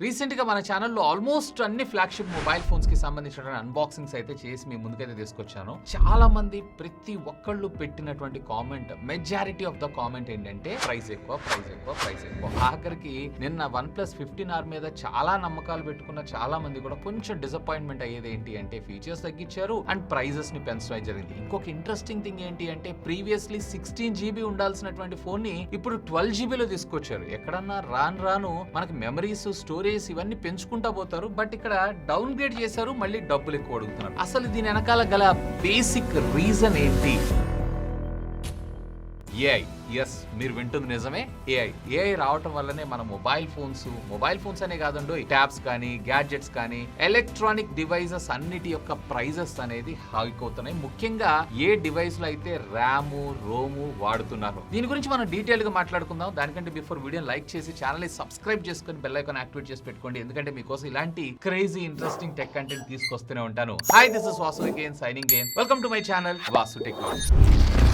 రీసెంట్గా మన ఛానల్లో ఆల్మోస్ట్ అన్ని ఫ్లాగ్షిప్ మొబైల్ ఫోన్స్కి సంబంధించిన అన్బాక్సింగ్స్ అయితే చేసి మీ ముందుకైతే తీసుకొచ్చాను. చాలా మంది ప్రతి ఒక్కళ్ళు పెట్టినటువంటి comment majority of the comment ఏంటంటే ప్రైస్ ఎక్కువ ప్రైస్ ఎక్కువ ప్రైస్ ఎక్కువ. ఆఖరికి నిన్న వన్ ప్లస్ ఫిఫ్టీన్ ఆర్ మీద చాలా నమ్మకాలు పెట్టుకున్న చాలా మంది కూడా కొంచెం డిసప్పాయింట్మెంట్ అయ్యేది ఏంటి అంటే ఫీచర్స్ తగ్గించారు అండ్ ప్రైజెస్ని పెంచడం జరిగింది. ఇంకొక ఇంట్రెస్టింగ్ థింగ్ ఏంటి అంటే ప్రీవియస్లీ సిక్స్టీన్ జీబీ ఉండాల్సినటువంటి ఫోన్ని ఇప్పుడు ట్వెల్వ్ జీబీలో తీసుకొచ్చారు. ఎక్కడన్నా రాను రాను మనకి మెమరీస్ స్టోరీ స్టోరేజ్ ఇవన్నీ పెంచుకుంటా పోతారు బట్ ఇక్కడ డౌన్ గ్రేడ్ చేశారు మళ్ళీ డబ్బులు ఎక్కువ అడుగుతున్నారు. అసలు దీని వెనకాల గల బేసిక్ రీజన్ ఏంటి? ఏఐ ఎస్ మీరు వింటుంది నిజమే. ఏఐ ఏఐ రావటం వల్లనే మన మొబైల్ ఫోన్స్ మొబైల్ ఫోన్స్ అనే కాదండి ట్యాబ్స్ కానీ గ్యాడ్జెట్స్ కానీ ఎలక్ట్రానిక్ డివైజెస్ అన్నిటి యొక్క ప్రైజెస్ అనేది హైక్ ముఖ్యంగా ఏ డివైస్లో అయితే ర్యామ్ రోము వాడుతున్నారు. దీని గురించి మనం డీటెయిల్గా మాట్లాడుకుందాం. దానికంటే బిఫోర్ వీడియో లైక్ చేసి ఛానల్ సబ్స్క్రైబ్ చేసుకుని బెల్ ఐకాన్ యాక్టివేట్ చేసి పెట్టుకోండి. ఎందుకంటే మీకోసం ఇలాంటి క్రేజీ ఇంట్రెస్టింగ్ టెక్ కంటెంట్ తీసుకొస్తూనే ఉంటాను. Hi this is Vasu again signing game welcome to my channel Vasu technology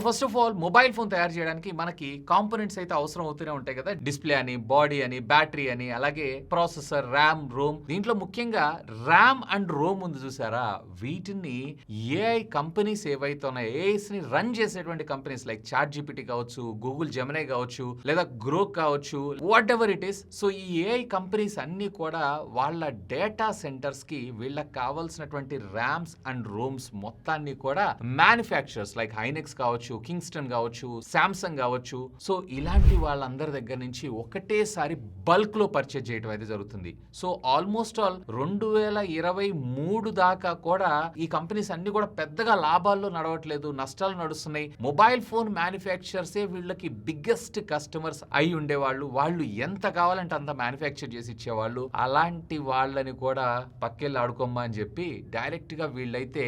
so first of all mobile phone తయారు చేయడానికి మనకి కాంపోనెంట్స్ అయితే అవసరం అవుతూనే ఉంటాయి కదా. డిస్ప్లే అని బాడీ అని బ్యాటరీ అని అలాగే ప్రాసెసర్ ర్యామ్ రోమ్ దీంట్లో ముఖ్యంగా ర్యామ్ అండ్ రోమ్ ఉంది చూసారా? వీటిని ఏఐ కంపెనీస్ ఏవైతే ఉన్నాయో ఏఐస్ని రన్ చేసేటువంటి కంపెనీస్ లైక్ చాట్ జీపీటీ కావచ్చు గూగుల్ జెమినై కావచ్చు లేదా గ్రోక్ కావచ్చు whatever it is so ఈ ఏఐ కంపెనీస్ అన్ని కూడా వాళ్ళ డేటా సెంటర్స్కి వీళ్ళకి కావాల్సినటువంటి ర్యామ్స్ అండ్ రోమ్స్ మొత్తాన్ని కూడా మ్యానుఫ్యాక్చర్స్ లైక్ హైనెక్స్ కావచ్చు కింగ్స్టన్ కావచ్చు శాంసంగ్ కావచ్చు. సో ఇలాంటి వాళ్ళందరి దగ్గర నుంచి ఒకటేసారి బల్క్లో పర్చేజ్ చేయడం అయితే జరుగుతుంది. సో ఆల్మోస్ట్ ఆల్ రెండు వేల ఇరవై మూడు దాకా కూడా ఈ కంపెనీస్ అన్ని కూడా పెద్దగా లాభాల్లో నడవట్లేదు నష్టాలు నడుస్తున్నాయి. మొబైల్ ఫోన్ మ్యానుఫ్యాక్చరర్స్ వీళ్ళకి బిగ్గెస్ట్ కస్టమర్స్ అయి ఉండేవాళ్ళు. వాళ్ళు ఎంత కావాలంటే అంత మ్యానుఫ్యాక్చర్ చేసి ఇచ్చేవాళ్ళు. అలాంటి వాళ్ళని కూడా పక్కెళ్ళి ఆడుకోమ్మా అని చెప్పి డైరెక్ట్గా వీళ్ళైతే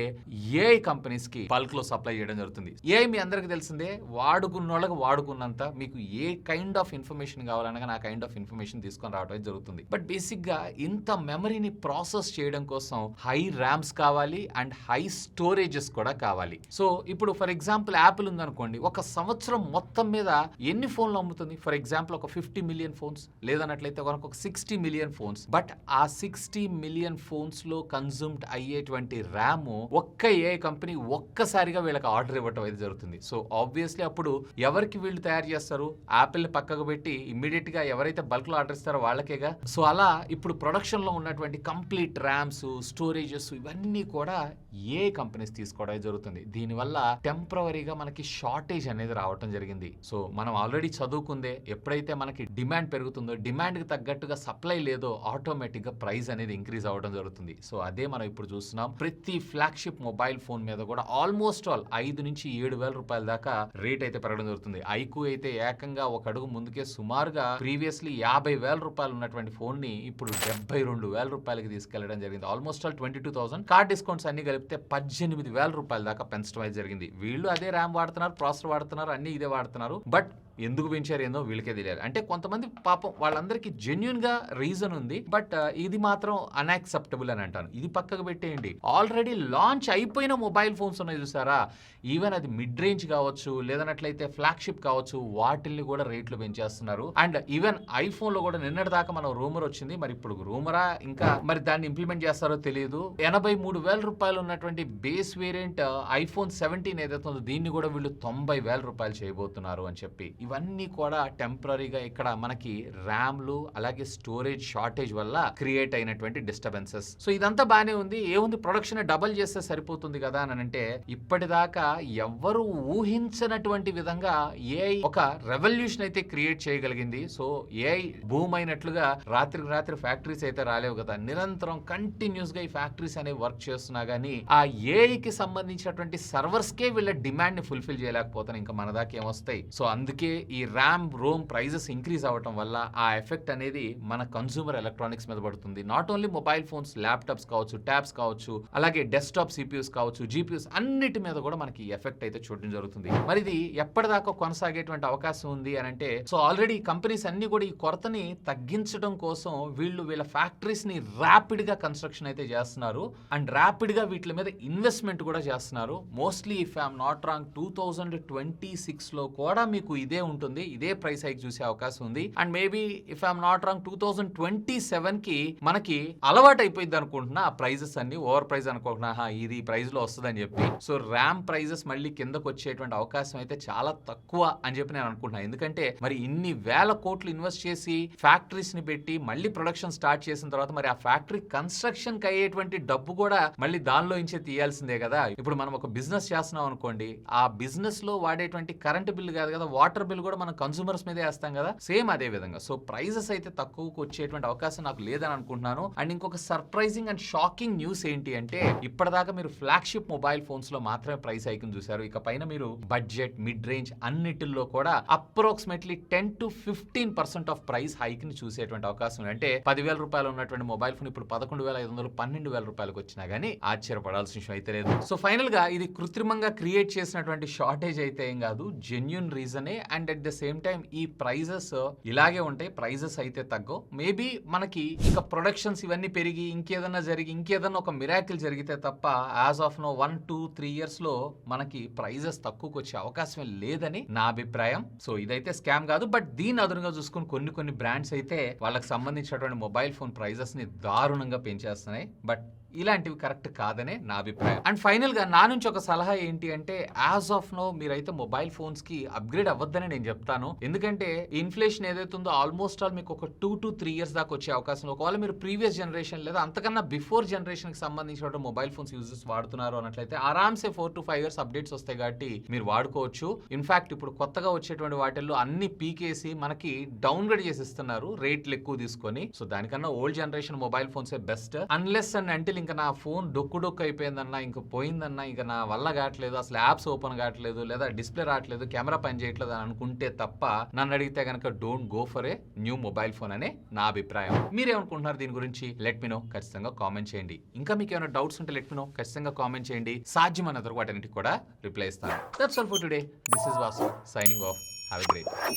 ఏఐ కంపెనీస్కి బల్క్లో సప్లై చేయడం జరుగుతుంది. ఏఐ మీ అందరికి తెలిసిందే వాడుకున్న వాళ్ళకి వాడుకున్నంత మీకు ఏ కైండ్ ఆఫ్ ఇన్ఫర్మేషన్ కావాలనగా నా కైండ్ ఆఫ్ ఇన్ఫర్మేషన్ తీసుకొని రావడం జరుగుతుంది. బట్ బేసిక్గా ఇంత మెమరీని ప్రాసెస్ చేయడం కోసం హై ర్యామ్స్ కావాలి అండ్ హై స్టోరేజెస్ కూడా కావాలి. సో ఇప్పుడు ఫర్ ఎగ్జాంపుల్ యాపిల్ ఉందనుకోండి ఒక సంవత్సరం మొత్తం మీద ఎన్ని ఫోన్లు అమ్ముతుంది? ఫర్ ఎగ్జాంపుల్ ఒక ఫిఫ్టీ మిలియన్ ఫోన్స్ లేదన్నట్లయితే కనుక ఒక సిక్స్టీ మిలియన్ ఫోన్స్ బట్ ఆ సిక్స్టీ మిలియన్ ఫోన్స్లో కన్జ్యూమ్డ్ అయ్యేటువంటి ర్యామ్ ఒక్క ఏ కంపెనీ ఒక్కసారిగా వీళ్ళకి ఆర్డర్ ఇవ్వటం అయితే జరుగుతుంది. సో ఆబ్వియస్లీ అప్పుడు ఎవరికి వీళ్ళు తయారు చేస్తారు? యాపిల్ని పక్కకు పెట్టి ఇమ్మీడియట్గా ఎవరైతే బల్క్లో ఆర్డర్ ఇస్తారో వాళ్ళకేగా? సో అలా ఇప్పుడు ప్రొడక్షన్లో ఉన్నటువంటి కంప్లీట్ ర్యామ్స్ స్టోరేజెస్ ఇవన్నీ కూడా ఏ కంపెనీస్ తీసుకోవడం జరుగుతుంది. దీనివల్ల టెంపరీగా మనకి షార్టేజ్ అనేది రావటం జరిగింది. సో మనం ఆల్రెడీ చదువుకుందే ఎప్పుడైతే మనకి డిమాండ్ పెరుగుతుందో డిమాండ్కి తగ్గట్టుగా సప్లై లేదో ఆటోమేటిక్గా ప్రైస్ అనేది ఇంక్రీజ్ అవ్వడం జరుగుతుంది. సో అదే మనం ఇప్పుడు చూస్తున్నాం. ప్రతి ఫ్లాగ్షిప్ మొబైల్ ఫోన్ మీద కూడా ఆల్మోస్ట్ ఆల్ ఐదు నుంచి ఏడు వేల రూపాయల దాకా రేట్ అయితే పెరగడం జరుగుతుంది. ఐకు అయితే ఏకంగా ఒక అడుగు ముందుకే సుమారుగా ప్రీవియస్లీ యాభై వేల రూపాయలు ఉన్నటువంటి ఫోన్ని ఇప్పుడు డెబ్బై రెండు వేల రూపాయలకి తీసుకెళ్ళడం జరిగింది. Almost all twenty two thousand. Card discounts అన్ని కలిపితే పద్దెనిమిది వేల రూపాయల దాకా పెంచడం అయితే జరిగింది. వీళ్ళు అదే ర్యామ్ వాడుతున్నారు ప్రాసెసర్ వాడుతున్నారు అన్ని ఇదే వాడుతున్నారు. బట్ ఎందుకు పెంచారు ఏందో వీళ్ళకే తెలియాలి. అంటే కొంతమంది పాపం వాళ్ళందరికీ జెన్యున్గా రీజన్ ఉంది బట్ uh, ఇది మాత్రం అన్యాక్సెప్టబుల్ అని అంటాను. ఇది పక్కకు పెట్టేయండి. ఆల్రెడీ లాంచ్ అయిపోయిన మొబైల్ ఫోన్స్ ఉన్నాయి చూసారా? ఈవెన్ అది మిడ్ రేంజ్ కావచ్చు లేదన్నట్లయితే ఫ్లాగ్షిప్ కావచ్చు వాటిల్ని కూడా రేట్లు పెంచేస్తున్నారు. అండ్ ఈవెన్ ఐఫోన్లో కూడా నిన్నటిదాకా మనం రూమర్ వచ్చింది. మరి ఇప్పుడు రూమరా ఇంకా మరి దాన్ని ఇంప్లిమెంట్ చేస్తారో తెలియదు. ఎనభై మూడు వేల రూపాయలు ఉన్నటువంటి బేస్ వేరియంట్ ఐఫోన్ సెవెంటీన్ ఏదైతే ఉందో దీన్ని కూడా వీళ్ళు తొంభై వేల రూపాయలు చేయబోతున్నారు అని చెప్పి ఇవన్నీ కూడా టెంపరీగా ఇక్కడ మనకి ర్యామ్లు అలాగే స్టోరేజ్ షార్టేజ్ వల్ల క్రియేట్ అయినటువంటి డిస్టర్బెన్సెస్. సో ఇదంతా బాగానే ఉంది. ఏముంది? ప్రొడక్షన్ డబల్ చేస్తే సరిపోతుంది కదా అని అంటే ఇప్పటిదాకా ఎవ్వరు ఊహించనటువంటి విధంగా ఏఐ ఒక రెవల్యూషన్ అయితే క్రియేట్ చేయగలిగింది. సో ఏఐ భూమ్ అయినట్లుగా రాత్రికి రాత్రి ఫ్యాక్టరీస్ అయితే రాలేవు కదా. నిరంతరం కంటిన్యూస్గా ఈ ఫ్యాక్టరీస్ అనేవి వర్క్ చేస్తున్నా గానీ ఆ ఏఐకి సంబంధించినటువంటి సర్వర్స్ కే వీళ్ళ డిమాండ్ని ఫుల్ఫిల్ చేయలేకపోతాను ఇంకా మన దాకా ఏమొస్తాయి? సో అందుకే ఈ ర్యామ్ రోమ్ ప్రైజెస్ ఇంక్రీజ్ అవ్వటం వల్ల ఆ ఎఫెక్ట్ అనేది మన కన్సూమర్ ఎలక్ట్రానిక్స్ మీద పడుతుంది. Not only mobile phones laptops కావచ్చు ట్యాబ్స్ కావచ్చు అలాగే డెస్క్టాప్ సిపియూస్ కావచ్చు జీపీయూస్ అన్నిటి మీద కూడా మనకి ఎఫెక్ట్ అయితే చూడడం జరుగుతుంది. మరి ఇది ఎప్పటిదాకా కొనసాగేటువంటి అవకాశం ఉంది అని అంటే సో ఆల్రెడీ కంపెనీస్ అన్ని కూడా ఈ కొరతని తగ్గించడం కోసం వీళ్ళు వీళ్ళ ఫ్యాక్టరీస్ని ర్యాపిడ్గా కన్స్ట్రక్షన్ అయితే చేస్తున్నారు. అండ్ ర్యాపిడ్గా వీటి మీద ఇన్వెస్ట్మెంట్ కూడా చేస్తున్నారు. Mostly if I'm not wrong two thousand twenty సిక్స్లో కూడా మీకు ఇదే ఉంటుంది. ఇదే ప్రైస్ హైక్ చూసే అవకాశం ఉంది. And maybe if I'm not wrong two thousand twenty సెవెన్కి మనకి అలవాటు అయిపోయింది అనుకుంటున్నా. ఆ ప్రైజెస్ అన్ని ఓవర్ ప్రైస్ అనుకుంటున్నా. ఇది ప్రైజ్లో వస్తుందని చెప్పి. సో ర్యామ్ ప్రైజెస్ మళ్ళీ కిందకు వచ్చేటువంటి అవకాశం అయితే చాలా తక్కువ అని చెప్పి నేను అనుకుంటున్నాను ఎందుకంటే మరి ఇన్ని వేల కోట్లు ఇన్వెస్ట్ చేసి ఫ్యాక్టరీస్ని పెట్టి మళ్ళీ ప్రొడక్షన్ స్టార్ట్ చేసిన తర్వాత మరి ఆ ఫ్యాక్టరీ కన్స్ట్రక్షన్కి అయ్యేటువంటి డబ్బు కూడా మళ్ళీ దానిలో ఇంచే తీయాల్సిందే కదా. ఇప్పుడు మనం ఒక బిజినెస్ చేస్తున్నాం అనుకోండి. ఆ బిజినెస్లో వాడేటువంటి కరెంట్ బిల్ కాదు కదా వాటర్ బిల్ కూడా మనం కన్సూమర్స్ మీదే వేస్తాం కదా. సేమ్ అదే విధంగా. సో ప్రైజెస్ అయితే తక్కువకు వచ్చేటువంటి అవకాశం నాకు లేదని అనుకుంటున్నాను. అండ్ ఇంకొక సర్ప్రైజింగ్ అండ్ షాకింగ్ న్యూస్ ఏంటి అంటే ఇప్పటిదాకా మీరు ఫ్లాగ్షిప్ మొబైల్ ఫోన్స్లో మాత్రమే ప్రైస్ హైక్ చూసారు ఇక పైన మీరు బడ్జెట్ మిడ్ రేంజ్ అన్నిటిల్లో కూడా approximately ten to fifteen percent of price హైక్ని చూసేటువంటి అవకాశం ఉంది. అంటే పదివేల రూపాయలు ఉన్నటువంటి మొబైల్ ఫోన్ ఇప్పుడు పదకొండు వేల ఐదు వందలు పన్నెండు వేల రూపాయలకు వచ్చినా గానీ ఆశ్చర్యపడాల్సిన విషయం అయితే లేదు. సో ఫైనల్గా ఇది కృత్రిమంగా క్రియేట్ చేసినటువంటి షార్టేజ్ అయితే ఏం కాదు. Genuine రీజనే and at the same time ఈ ప్రైజెస్ ఇలాగే ఉంటాయి ప్రైజెస్ అయితే తగ్గవు. మేబీ మనకి ఇక ప్రొడక్షన్స్ ఇవన్నీ పెరిగి ఇంకేదన్నా జరిగి ఇంకేదన్నా ఒక మిరాకిల్ జరిగితే తప్ప as of now one two three ఇయర్స్లో మనకి ప్రైజెస్ తక్కువకి వచ్చే అవకాశం లేదని నా అభిప్రాయం. సో ఇదైతే స్కామ్ కాదు. బట్ దీని అదునుగా చూసుకుని కొన్ని కొన్ని బ్రాండ్స్ అయితే వాళ్ళకి సంబంధించినటువంటి మొబైల్ ఫోన్ ప్రైజెస్ని దారుణంగా పెంచేస్తున్నాయి. బట్ ఇలాంటివి కరెక్ట్ కాదనే నా అభిప్రాయం. అండ్ ఫైనల్గా నా నుంచి ఒక సలహా ఏంటి అంటే యాజ్ ఆఫ్ నో మీరైతే మొబైల్ ఫోన్స్కి అప్గ్రేడ్ అవ్వద్దని నేను చెప్తాను. ఎందుకంటే ఇన్ఫ్లేషన్ ఏదైతే ఉందో ఆల్మోస్ట్ ఆల్ మీకు ఒక టూ టు త్రీ ఇయర్స్ దాకా వచ్చే అవకాశం ఒకవేళ మీరు ప్రీవియస్ జనరేషన్ లేదా అంతకన్నా బిఫోర్ జనరేషన్కి సంబంధించిన మొబైల్ ఫోన్స్ యూజెస్ వాడుతున్నారు అన్నట్లయితే ఆరామ్సే four to five years updates వస్తాయి కాబట్టి మీరు వాడుకోవచ్చు. ఇన్ఫాక్ట్ ఇప్పుడు కొత్తగా వచ్చేటువంటి వాటిల్లో అన్ని పీకేసి మనకి డౌన్గ్రేడ్ చేసి ఇస్తున్నారు రేట్లు ఎక్కువ తీసుకొని. సో దానికన్నా old generation mobile phones best. Unless and అంటే ఇంకా నా ఫోన్ డొక్కు డొక్కు అయిపోయిందన్నా ఇంకా పోయిందన్నా ఇంకా నా వల్ల కావట్లేదు అసలు యాప్స్ ఓపెన్ కావట్లేదు లేదా డిస్ప్లే రావట్లేదు కెమెరా పని చేయట్లేదు అని అనుకుంటే తప్ప నన్ను అడిగితే కనుక don't go for a new mobile phone అనే నా అభిప్రాయం. మీరేమనుకుంటున్నారు దీని గురించి? లెట్ మీ నో ఖచ్చితంగా కామెంట్ చేయండి. ఇంకా మీకు ఏమైనా డౌట్స్ ఉంటే లెట్ మీ నో ఖచ్చితంగా కామెంట్ చేయండి. సాధ్యమైనంత వరకు వాటన్నిటికి కూడా రిప్లై ఇస్తాను. That's all for today this is Vasu signing off have great